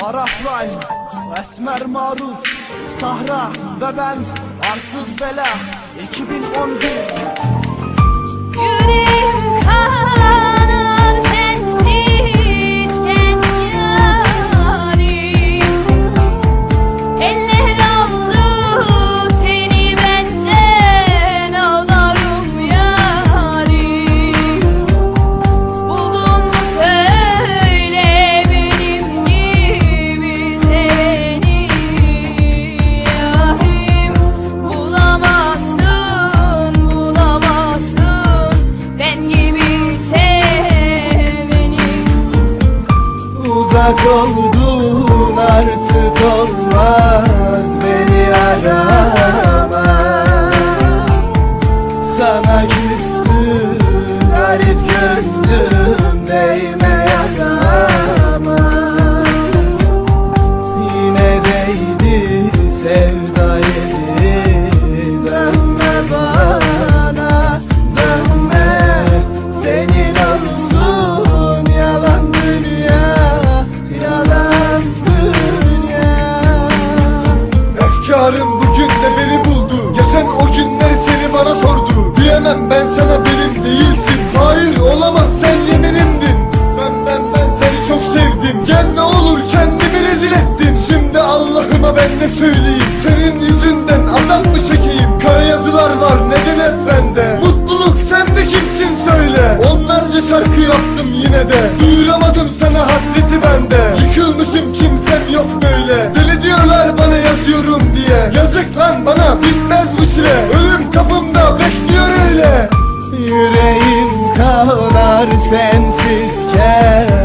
Araflayn, Esmer Maruz, Sahra ve ben Arsız Bela 2011 oldun artık olmaz. Hayatımın o günleri seni bana sordu. Diyemem ben sana benim değilsin. Hayır olamaz sen yeminimdin. Ben ben ben seni çok sevdim. Gel ne olur kendimi rezil ettim. Şimdi Allah'ıma ben de söyleyeyim. Senin yüzünden azap mı çekeyim? Kara yazılar var neden hep bende? Mutluluk sen de kimsin söyle. Onlarca şarkı yaptım yine de. Duyuramadım sana hasreti bende. Yıkılmışım kimsem yok böyle. Deli diyorlar bana yazıyorum diye. Yazık lan bana bir hasre Ölüm kapımda bekliyor öyle. Yüreğim kanar sensizken